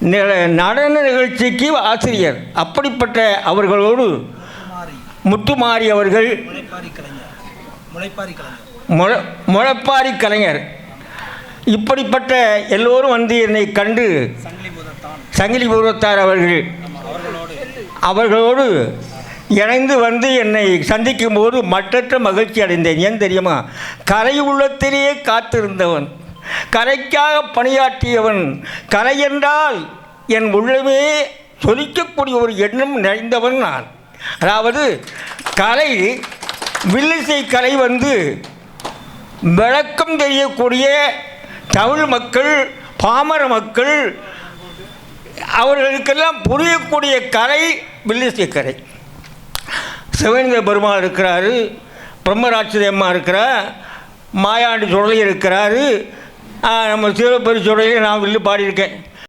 நடன நிகழ்ச்சிக்கு ஆசிரியர். அப்படிப்பட்ட அவர்களோடு முத்துமாரி அவர்கள் முளைப்பாரி கலைஞர் முளைப்பாரி கலைஞர். இப்படிப்பட்ட எல்லோரும் வந்து என்னை கண்டு சங்கிலி பூர்வத்தார் அவர்கள் அவர்களோடு அவர்களோடு இணைந்து வந்து என்னை சந்திக்கும் போது மற்றற்ற மகிழ்ச்சி அடைந்தேன். ஏன் தெரியுமா? கரை உள்ளத்திலேயே காத்திருந்தவன். கரைக்காக பணியாற்றியவன் கலை என்றால் என் உள்ளமே சொலிக்கக்கூடிய ஒரு எண்ணம் நிறைந்தவன் நான். அதாவது கலை வில்லிசை கலை வந்து விளக்கம் தெரியக்கூடிய தமிழ் மக்கள் பாமர மக்கள் அவர்களுக்கெல்லாம் புரியக்கூடிய கலை வில்லிசை கலை சிவேந்திர பெருமாள் இருக்கிறாரு பிரம்மராட்சதி அம்மா இருக்கிறார் மாயாண்டி சுடலை இருக்கிறாரு நம்ம சிவபெரி நான் வில்லு பாடியிருக்கேன்.